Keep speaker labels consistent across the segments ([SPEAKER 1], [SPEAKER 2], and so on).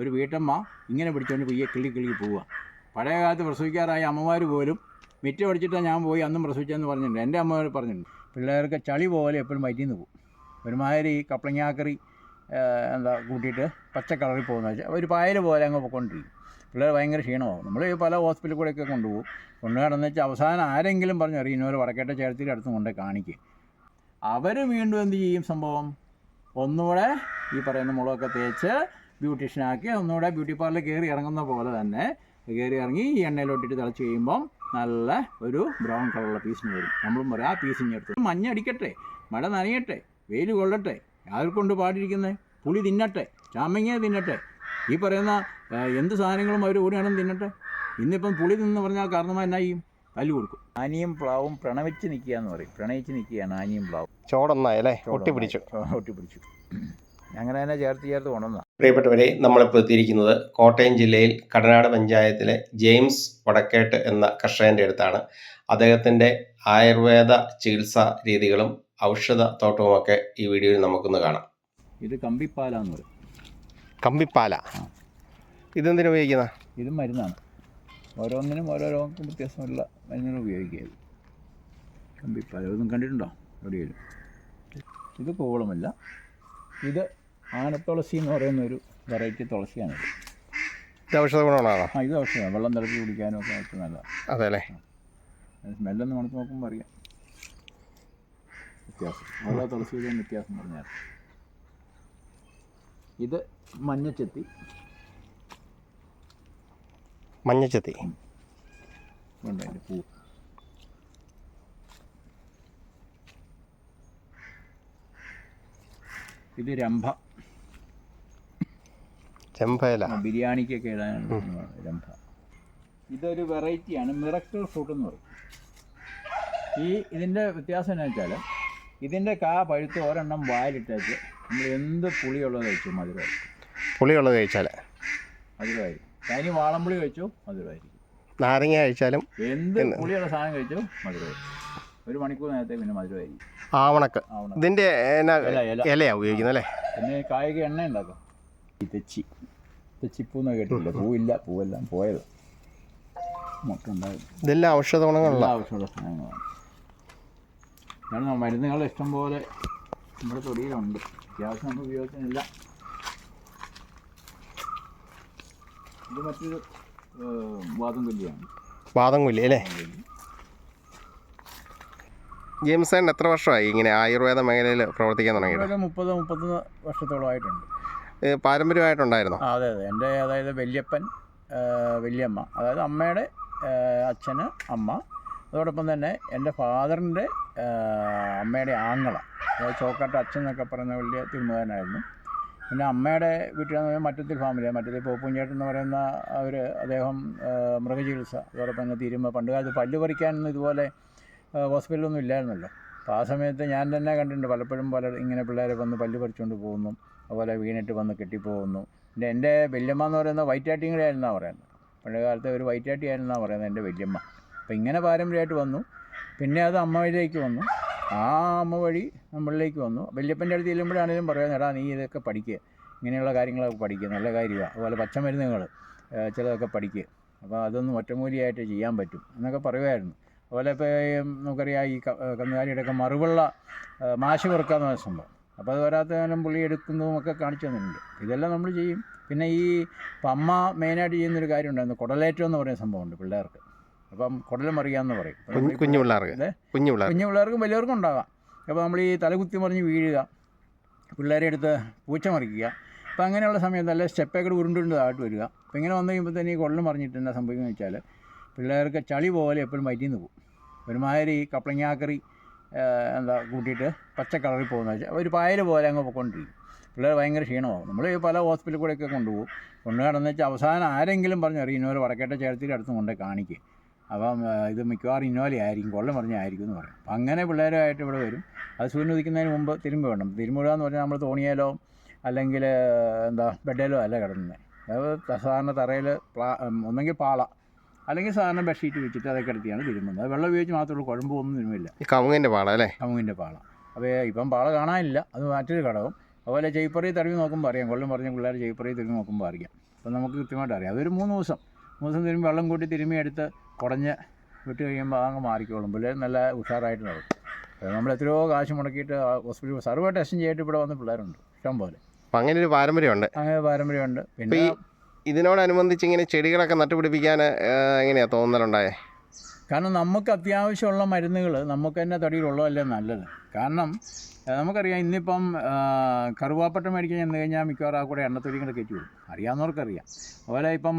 [SPEAKER 1] ഒരു വീട്ടമ്മ ഇങ്ങനെ പിടിച്ചുകൊണ്ട് പയ്യെ കിളി കിളി പോവുക. പഴയ കാലത്ത് പ്രസവിക്കാറായ അമ്മമാർ പോലും മിറ്റ അടിച്ചിട്ടാണ് ഞാൻ പോയി അന്നും പ്രസവിച്ചതെന്ന് പറഞ്ഞിട്ടുണ്ട്. എന്റെ അമ്മമാർ പറഞ്ഞിട്ടുണ്ട്. പിള്ളേർക്ക് ചളി പോലെ എപ്പോഴും വയറ്റിൽ നിന്ന് പോകും. ഒരുമാതിരി കപ്പളങ്ങാക്കറി എന്താ കൂട്ടിയിട്ട് പച്ച കളറിൽ പോകുന്ന വെച്ചാൽ ഒരു പായൽ പോലെ അങ്ങ് പോയിക്കൊണ്ടിരിക്കും. പിള്ളേർ ഭയങ്കര ക്ഷീണമാകും നമ്മൾ പല ഹോസ്പിറ്റലിൽ കൂടെയൊക്കെ കൊണ്ടുപോകും. കൊണ്ടു നടന്നു വെച്ചാൽ അവസാനം ആരെങ്കിലും പറഞ്ഞു അറിയും ഇന്നൊരു വടക്കേട്ട ചേർത്തിന്റെ അടുത്ത് കൊണ്ട് കാണിക്കുക അവർ വീണ്ടും എന്ത് ചെയ്യും സംഭവം? ഒന്നുകൂടെ ഈ പറയുന്ന മുളകൊക്കെ തേച്ച് ബ്യൂട്ടീഷ്യനാക്കി ഒന്നുകൂടെ ബ്യൂട്ടി പാർലറിൽ കയറി ഇറങ്ങുന്ന പോലെ തന്നെ കയറി ഇറങ്ങി ഈ എണ്ണയിലോട്ടിട്ട് തിളച്ച് കഴിയുമ്പം നല്ല ഒരു ബ്രൗൺ കളറുള്ള പീസിന് വരും. നമ്മളും പറയും ആ പീസിന് എടുത്ത് മഞ്ഞ അടിക്കട്ടെ മഴ നനയട്ടെ വെയിൽ കൊള്ളട്ടെ കൊണ്ട് പാടിയിരിക്കുന്നത് പുളി തിന്നട്ടെ ചാമങ്ങ തിന്നട്ടെ. ഈ പറയുന്ന എന്ത് സാധനങ്ങളും അവർ ഓടിയാണെന്ന് തിന്നട്ടെ. ഇന്നിപ്പം പുളി തിന്ന് പറഞ്ഞാൽ കാരണமாக എന്നാ ചെയ്യും? തല്ലു കൊടുക്കും. ആനിയും പ്ലാവും പ്രണവിച്ച് നിൽക്കുക എന്ന് പറയും. പ്രണയിച്ച് നിൽക്കുകയാണ് ആനിയും പ്ലാവും.
[SPEAKER 2] ചോടന്നായല്ലേ ഒട്ടിപ്പിടിച്ചു.
[SPEAKER 1] ഒട്ടിപ്പിടിച്ചു. അങ്ങനെ തന്നെ ചേർത്ത് ചേർത്ത് കൊണ്ടുവന്ന.
[SPEAKER 2] പ്രിയപ്പെട്ടവരെ നമ്മളിപ്പോൾ എത്തിയിരിക്കുന്നത് കോട്ടയം ജില്ലയിൽ കടനാട് പഞ്ചായത്തിലെ ജെയിംസ് വടക്കേട്ട് എന്ന കർഷകന്റെ അടുത്താണ്. അദ്ദേഹത്തിന്റെ ആയുർവേദ ചികിത്സാ രീതികളും ഔഷധ തോട്ടവുമൊക്കെ ഈ വീഡിയോയിൽ നമുക്കൊന്ന് കാണാം.
[SPEAKER 1] ഇത് കമ്പിപ്പാല എന്ന് പറയും.
[SPEAKER 2] കമ്പിപ്പാല. ഇതെന്തിനു ഉപയോഗിക്കുന്ന?
[SPEAKER 1] ഇത് മരുന്നാണ്. ഓരോന്നിനും ഓരോ രോഗങ്ങൾക്കും വ്യത്യാസമുള്ള മരുന്നുകൾ ഉപയോഗിക്കുക ഇത് കമ്പിപ്പാല. ഇതൊന്നും കണ്ടിട്ടുണ്ടോ? എവിടെയും ഇത് കോവളമല്ല ഇത് ആനത്തുളസി എന്ന് പറയുന്ന ഒരു വെറൈറ്റി തുളസിയാണ്.
[SPEAKER 2] ഇത് ഔഷധ
[SPEAKER 1] ആ ഇത് ഔഷധമാണ്. വെള്ളം തിളച്ച് കുടിക്കാനും ഒക്കെ ഏറ്റവും നല്ലതാണ്.
[SPEAKER 2] അതെ അല്ലേ
[SPEAKER 1] സ്മെല്ലൊന്ന് മണത്ത് നോക്കുമ്പോൾ അറിയാം. വ്യത്യാസം. ഓരോ തുളസിയുടെയും വ്യത്യാസം പറഞ്ഞാൽ ഇത് മഞ്ഞച്ചെത്തി.
[SPEAKER 2] മഞ്ഞച്ചെത്തി.
[SPEAKER 1] ഉണ്ട് അതിന്റെ പൂ. ഇത് രംഭ.
[SPEAKER 2] ചെമ്പയില.
[SPEAKER 1] ബിരിയാണിക്കൊക്കെ ഇടാനാണ് ഇതൊരു വെറൈറ്റിയാണ് മിറക്കിൾ ഫ്രൂട്ട് എന്ന് പറയും. ഈ ഇതിന്റെ വ്യത്യാസം എന്ന് വെച്ചാൽ ഇതിന്റെ കാ പഴുത്ത് ഒരെണ്ണം വായിലിട്ടേച്ച് നമ്മൾ എന്ത് പുളിയുള്ളത് കഴിച്ചു മധുരമായി
[SPEAKER 2] പുളിയുള്ളത് കഴിച്ചാൽ
[SPEAKER 1] മധുരമായിരിക്കും. കനി വാളംപുളി കഴിച്ചു മധുരമായിരിക്കും.
[SPEAKER 2] നാരങ്ങ കഴിച്ചാലും
[SPEAKER 1] എന്ത് പുളിയുള്ള സാധനം കഴിച്ചു മധുരമായിരിക്കും. ഒരു മണിക്കൂർ നേരത്തെ പിന്നെ മധുരമായിരിക്കും.
[SPEAKER 2] ആവണക്ക്.
[SPEAKER 1] ഇതിന്റെ
[SPEAKER 2] ഇതിന്റെ എന്നാ
[SPEAKER 1] ഇല, ഇല.
[SPEAKER 2] ഇലയാ ഉപയോഗിക്കുന്നത് അല്ലേ?
[SPEAKER 1] പിന്നെ കായിക എണ്ണ ഉണ്ടാക്കാം. ഈ തെച്ചി തെച്ചിപ്പൂന്ന് കേട്ടില്ല പൂവില്ല പൂവെല്ലാം പോയത്. മുട്ട
[SPEAKER 2] ഇതെല്ലാം ഔഷധ ഗുണങ്ങളുള്ള
[SPEAKER 1] ആവശ്യമുള്ള സാധനങ്ങളാണ് കാരണം മരുന്നുകൾ ഇഷ്ടം പോലെ നമ്മുടെ തൊടിയിലുണ്ട്. അത്യാവശ്യം നമുക്ക് ഉപയോഗിക്കുന്നില്ല ഇത് മറ്റൊരു വാദം കൊല്ലിയാണ്
[SPEAKER 2] വാദം കൊല്ലി അല്ലേ ജെയിംസ് ഏട്ടൻ എത്ര വർഷമായി ഇങ്ങനെ ആയുർവേദ മേഖലയിൽ പ്രവർത്തിക്കാൻ തുടങ്ങിയിട്ട്?
[SPEAKER 1] ഒരു മുപ്പത് മുപ്പത്തൊന്ന് വർഷത്തോളമായിട്ടുണ്ട്.
[SPEAKER 2] പാരമ്പര്യമായിട്ടുണ്ടായിരുന്നോ?
[SPEAKER 1] അതെ അതെ. എന്റെ അതായത് വല്യപ്പൻ വല്യമ്മ. അതായത് അമ്മയുടെ അച്ഛന് അമ്മ. അതോടൊപ്പം തന്നെ എന്റെ ഫാദറിന്റെ അമ്മയുടെ ആങ്ങള. അതായത് ചോക്കാട്ട് അച്ഛൻ എന്നൊക്കെ പറയുന്ന വലിയ തിരുമുഖനായിരുന്നു. പിന്നെ അമ്മയുടെ വീട്ടിൽ നിന്ന് മറ്റത്തിൽ ഫാമിലി മറ്റത്തിൽ പോപ്പുഞ്ചേട്ടൻ എന്ന് പറയുന്ന അവർ അദ്ദേഹം മൃഗചികിത്സ. അതോടൊപ്പം തന്നെ തിരുമ പണ്ടുകാലത്ത് പല്ല് പറിക്കാനൊന്നും ഇതുപോലെ ഹോസ്പിറ്റലൊന്നും ഇല്ലായിരുന്നല്ലോ. അപ്പോൾ ആ സമയത്ത് ഞാൻ തന്നെ കണ്ടിട്ടുണ്ട്. പലപ്പോഴും പല ഇങ്ങനെ പിള്ളേരെ വന്ന് പല്ല് പറിച്ചുകൊണ്ട് പോകുന്നു. അതുപോലെ വീണിട്ട് വന്ന് കെട്ടിപ്പോകുന്നു. പിന്നെ എന്റെ വല്യമ്മ എന്ന് പറയുന്നത് വൈറ്റാട്ടിയുടെ ആയിരുന്നാണ് പറയുന്നത്. പഴയ കാലത്തെ ഒരു വൈറ്റാട്ടി ആയിരുന്നാണ് പറയുന്നത് എന്റെ വല്യമ്മ. അപ്പോൾ ഇങ്ങനെ പാരമ്പര്യമായിട്ട് വന്നു. പിന്നെ അത് അമ്മ വഴിയിലേക്ക് വന്നു. ആ അമ്മ വഴി നമ്മളിലേക്ക് വന്നു. വല്യപ്പന്റെ അടുത്ത് ചെല്ലുമ്പോഴാണെങ്കിലും പറയുന്നത് എടാ നീ ഇതൊക്കെ പഠിക്കുക ഇങ്ങനെയുള്ള കാര്യങ്ങളൊക്കെ പഠിക്കുക നല്ല കാര്യമാണ് അതുപോലെ പച്ചമരുന്നുകൾ ചിലതൊക്കെ പഠിക്കുക അപ്പോൾ അതൊന്നും ഒറ്റമൂലിയായിട്ട് ചെയ്യാൻ പറ്റും. എന്നൊക്കെ പറയുമായിരുന്നു. അതുപോലെ ഇപ്പോൾ നമുക്കറിയാം ഈ കന്നുകാലിയുടെയൊക്കെ മറുവെള്ള ഏഹ് മാശ് പെറുക്കാന്ന് പറഞ്ഞ സംഭവം. അപ്പോൾ അത് വരാത്ത കാലം പുള്ളി എടുക്കുന്നതും ഒക്കെ കാണിച്ചു തന്നിട്ടുണ്ട്. ഇതെല്ലാം നമ്മൾ ചെയ്യും. പിന്നെ ഈ പമ്മ അമ്മ മെയിനായിട്ട് ചെയ്യുന്നൊരു കാര്യം ഉണ്ടായിരുന്നു. കുടലേറ്റം എന്ന് പറയുന്ന സംഭവമുണ്ട് പിള്ളേർക്ക്. അപ്പം കുടലം മറിയാന്ന് പറയും.
[SPEAKER 2] കുഞ്ഞു പിള്ളേർക്ക്. കുഞ്ഞു പിള്ളേർ
[SPEAKER 1] കുഞ്ഞു പിള്ളേർക്കും വലിയവർക്കും ഉണ്ടാകാം. അപ്പോൾ നമ്മൾ ഈ തലകുത്തി മറിഞ്ഞ് വീഴുക പിള്ളേരെ എടുത്ത് പൂച്ച മറിക്കുക അപ്പോൾ അങ്ങനെയുള്ള സമയത്ത് അല്ലെ സ്റ്റെപ്പൊക്കെ ഉരുണ്ടുണ്ട് താഴോട്ട് വരിക. അപ്പോൾ ഇങ്ങനെ വന്നു കഴിയുമ്പോൾ തന്നെ ഈ കുടൽ മറിഞ്ഞിട്ട് എന്താ സംഭവിക്കുന്നത് വെച്ചാൽ പിള്ളേർക്ക് ചളി പോലെ എപ്പോഴും വയറ്റിൽ നിന്ന് പോകും. ഒരുമാതിരി കപ്ലങ്ങാക്കറി എന്താ കൂട്ടിയിട്ട് പച്ച കളറിൽ പോകുന്ന ഒരു പായൽ പോലെ അങ്ങ് പൊക്കൊണ്ടിരിക്കും. പിള്ളേർ ഭയങ്കര ക്ഷീണമാകും. നമ്മൾ പല ഹോസ്പിറ്റലിൽ കൂടെയൊക്കെ കൊണ്ടുപോകും. കൊണ്ടു വെച്ചാൽ അവസാനം ആരെങ്കിലും പറഞ്ഞു അറിയും ഇന്നൊരു വടക്കേട്ട ചേർത്തിന്റെ അടുത്ത് കൊണ്ടുപോയി കാണിക്കുക അപ്പം ഇത് മിക്കവാറും ഇന്നോലെ ആയിരിക്കും കൊള്ളം പറഞ്ഞായിരിക്കും എന്ന് പറയും. അപ്പം അങ്ങനെ പിള്ളേരുമായിട്ട് ഇവിടെ വരും. അത് സൂര്യൻ ഉദിക്കുന്നതിന് മുമ്പ് തിരുമ്പ് വേണം തിരുമ്പുക എന്ന് പറഞ്ഞാൽ നമ്മൾ തോണിയാലോ അല്ലെങ്കിൽ എന്താ ബെഡേലോ അല്ല കിടന്നത് സാധാരണ തറയിൽ പ്ലാ ഒന്നെങ്കിൽ പാള. അല്ലെങ്കിൽ സാധാരണ ബെഡ്ഷീറ്റ് വെച്ചിട്ട് അതൊക്കെ എടുത്തിയാണ് തിരുമ്പുന്നത് അത് വെള്ളം ഉപയോഗിച്ച് മാത്രമേ ഉള്ളൂ കുഴമ്പൊന്നും തിരുമില്ല.
[SPEAKER 2] ഈ കമുങ്ങിന്റെ പാള അല്ലേ?
[SPEAKER 1] കമുങ്ങിന്റെ പാള. അപ്പോൾ ഇപ്പം പാള കാണാനില്ല അത് മറ്റൊരു ഘടകം. അതുപോലെ ചെയ്പ്പറി തടവി നോക്കുമ്പോൾ അറിയാം കൊല്ലം പറഞ്ഞ പിള്ളേർ ചെയ്പ്പറി തിരുമ്പി നോക്കുമ്പോൾ അറിയാം. അപ്പം നമുക്ക് കൃത്യമായിട്ട് അറിയാം. അതൊരു മൂന്ന് ദിവസം മൂന്ന് ദിവസം തിരുമ്പി വെള്ളം കൂട്ടി തിരുമ്മി എടുത്ത് കുടഞ്ഞ് വിട്ട് കഴിയുമ്പോൾ അങ്ങ് മാറിക്കോളും. പിള്ളേർ നല്ല ഉഷാറായിട്ട് നടക്കും. നമ്മൾ എത്രയോ കാശ് മുടക്കിയിട്ട് ഹോസ്പിറ്റലിൽ സർവ ടെസ്റ്റും ചെയ്തിട്ട് ഇവിടെ വന്ന പിള്ളേരുണ്ട് ഇഷ്ടം പോലെ
[SPEAKER 2] അങ്ങനെ ഒരു പാരമ്പര്യമുണ്ട്.
[SPEAKER 1] അങ്ങനെ പാരമ്പര്യമുണ്ട്. പിന്നെ
[SPEAKER 2] ഇതിനോടനുബന്ധിച്ച് ഇങ്ങനെ ചെടികളൊക്കെ നട്ടുപിടിപ്പിക്കാൻ എങ്ങനെയാണ് തോന്നലുണ്ടായേ?
[SPEAKER 1] കാരണം നമുക്ക് അത്യാവശ്യമുള്ള മരുന്നുകൾ നമുക്ക് തന്നെ തടിയിലുള്ളതല്ലേ നല്ലത്. കാരണം നമുക്കറിയാം ഇന്നിപ്പം കറുവാപ്പട്ട മേടിക്കാൻ ചെന്ന് കഴിഞ്ഞാൽ മിക്കവാറും ആ കൂടെ എണ്ണത്തൊലി കൂടെ കയറ്റി വിടും. അറിയാവുന്നവർക്കറിയാം. അതുപോലെ ഇപ്പം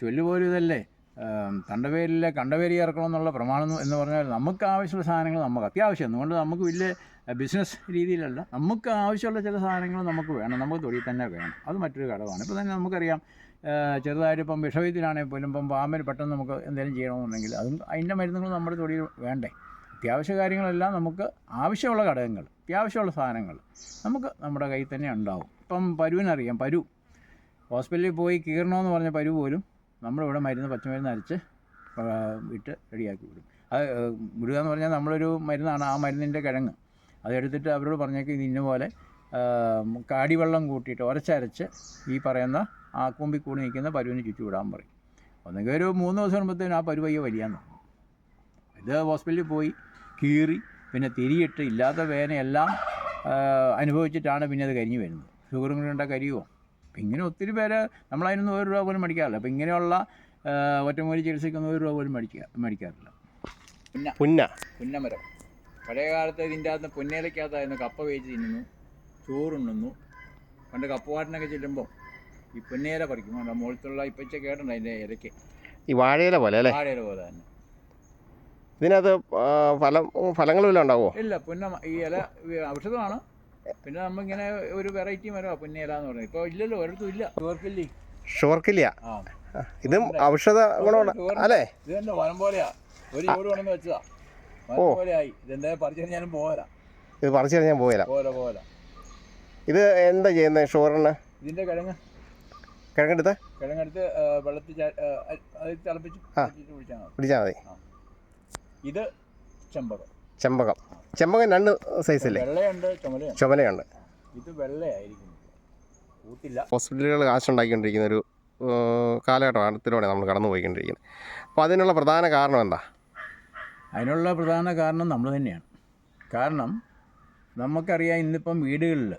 [SPEAKER 1] ചൊല്ലു പോലും ഇതല്ലേ ആ, തണ്ടവേരിലെ കണ്ടവേരി ഇറക്കണം എന്നുള്ള പ്രമാണം എന്ന് പറഞ്ഞാൽ നമുക്ക് ആവശ്യമുള്ള സാധനങ്ങൾ നമുക്ക് അത്യാവശ്യം. അതുകൊണ്ട് നമുക്ക് വലിയ ബിസിനസ് രീതിയിലല്ല. നമുക്ക് ആവശ്യമുള്ള ചില സാധനങ്ങൾ നമുക്ക് വേണം. നമുക്ക് തൊഴിൽ തന്നെ വേണം. അത് മറ്റൊരു ഘടകമാണ്. ഇപ്പോൾ തന്നെ നമുക്കറിയാം ചെറുതായിട്ട് ഇപ്പം വിഷവൈദ്യനാണെങ്കിൽ പോലും ഇപ്പം പാമ്പിന് പെട്ടെന്ന് നമുക്ക് എന്തെങ്കിലും ചെയ്യണമെന്നുണ്ടെങ്കിൽ അതും അതിന്റെ മരുന്നുകൾ നമ്മുടെ തൊഴിൽ വേണ്ടേ. അത്യാവശ്യ കാര്യങ്ങളെല്ലാം നമുക്ക് ആവശ്യമുള്ള ഘടകങ്ങൾ അത്യാവശ്യമുള്ള സാധനങ്ങൾ നമുക്ക് നമ്മുടെ കയ്യിൽ തന്നെ ഉണ്ടാവും. ഇപ്പം പരുവിനറിയാം പരു. ഹോസ്പിറ്റലിൽ പോയി കീറണമെന്ന് പറഞ്ഞ പരു പോലും നമ്മളിവിടെ മരുന്ന് പച്ചമരുന്ന് അരച്ച് വിട്ട് റെഡിയാക്കി വിടും. അത് വിടുക എന്ന് പറഞ്ഞാൽ നമ്മളൊരു മരുന്നാണ്. ആ മരുന്നിന്റെ കിഴങ്ങ്. അതെടുത്തിട്ട് അവരോട് പറഞ്ഞേക്ക് ഇത് ഇന്ന പോലെ കാടിവെള്ളം കൂട്ടിയിട്ട് ഉരച്ചരച്ച് ഈ പറയുന്ന ആ കൂമ്പി കൂടി നിൽക്കുന്ന പരുവിന് ചുറ്റി വിടാൻ പറയും. ഒന്നെങ്കിൽ ഒരു മൂന്ന് ദിവസം വരുമ്പോഴത്തേനും ആ പരുവയ്യ വലിയാൻ തുടങ്ങും ഇത് ഹോസ്പിറ്റലിൽ പോയി കീറി പിന്നെ തിരിയിട്ട് ഇല്ലാത്ത വേനയെല്ലാം അനുഭവിച്ചിട്ടാണ് പിന്നെ അത് കരിഞ്ഞു വരുന്നത്. ഷുഗറും കൂടെ ഉണ്ടാ കരിയുമോ അപ്പം ഇങ്ങനെ ഒത്തിരി പേര് നമ്മളതിനൊന്നും ഒരു രൂപ പോലും മേടിക്കാറില്ല. അപ്പം ഇങ്ങനെയുള്ള ഒറ്റമൂലി ചികിത്സയ്ക്കൊന്നും ഒരു രൂപ പോലും മേടിക്കുക മേടിക്കാറില്ല. പിന്നെ
[SPEAKER 2] പുന്ന.
[SPEAKER 1] പുന്നമരം. പഴയ കാലത്ത് ഇതിന്റെ അകത്ത് പൊന്നേലയ്ക്കകത്തായിരുന്നു കപ്പ വേച്ച് തിന്നുന്നു. ചോറുണ്ണുന്നു. പണ്ട് കപ്പവാട്ടിനൊക്കെ ചെല്ലുമ്പോൾ ഈ പൊന്നേല പറിക്കും. അതുകൊണ്ട് മുകളിലുള്ള ഇപ്പച്ച കേട്ടുണ്ട് അതിന്റെ ഇലയ്ക്ക്
[SPEAKER 2] ഈ വാഴയില പോലെ അല്ലേ?
[SPEAKER 1] വാഴയില പോലെ തന്നെ.
[SPEAKER 2] ഇതിനകത്ത് ഫലം ഫലങ്ങൾ ഉണ്ടാവോ?
[SPEAKER 1] ഇല്ല പുന്ന ഈ ഇല ഔഷധമാണ്. പിന്നെ നമ്മളിങ്ങനെ ഒരു വെറൈറ്റി മരമാണ് പുന്നയില എന്ന് പറയുന്നത്. ഇപ്പോൾ ഇല്ലല്ലോ ഒരിടത്തും ഇല്ല.
[SPEAKER 2] ഷുവർക്കില്ല.
[SPEAKER 1] ആ.
[SPEAKER 2] ഇതും ഔഷധ ഗുണമാണ് അല്ലേ?
[SPEAKER 1] ഇത് തന്നെ വനം പോലെയാ. ഒരു ചോട് കൊണ്ടെന്ന് വെച്ചതാ.
[SPEAKER 2] ഓ.
[SPEAKER 1] ഇതെന്താ പറിച്ചു പോരാ.
[SPEAKER 2] ഇത് പറിച്ചു ഞാൻ
[SPEAKER 1] പോരാ. പോരാ
[SPEAKER 2] ഇത് എന്താ ചെയ്യുന്നത് ഷുഗറിന്?
[SPEAKER 1] ഇതിന്റെ കിഴങ്ങ്.
[SPEAKER 2] കിഴങ്ങെടുത്ത്?
[SPEAKER 1] കിഴങ്ങെടുത്ത് വെള്ളത്തിൽ തിളപ്പിച്ച്
[SPEAKER 2] പിടിച്ചാൽ മതി.
[SPEAKER 1] ഇത് ചെമ്പകം.
[SPEAKER 2] ചെമ്പകം. ചെമ്പകം രണ്ട് സൈസല്ലേ
[SPEAKER 1] വെള്ളയുണ്ട് ചുമലയുണ്ട്.
[SPEAKER 2] ചുമലയുണ്ട്.
[SPEAKER 1] ഇത് വെള്ളയായിരിക്കും. കൂട്ടില്ല.
[SPEAKER 2] ഹോസ്പിറ്റലുകൾ കാശുണ്ടാക്കിക്കൊണ്ടിരിക്കുന്ന ഒരു കാലഘട്ടമാണ് കാലഘട്ടത്തിലൂടെ നമ്മൾ കടന്നു പോയിക്കൊണ്ടിരിക്കുന്നത് അപ്പോൾ അതിനുള്ള പ്രധാന കാരണം എന്താ?
[SPEAKER 1] അതിനുള്ള പ്രധാന കാരണം നമ്മൾ തന്നെയാണ്. കാരണം നമുക്കറിയാം ഇന്നിപ്പം വീടുകളിൽ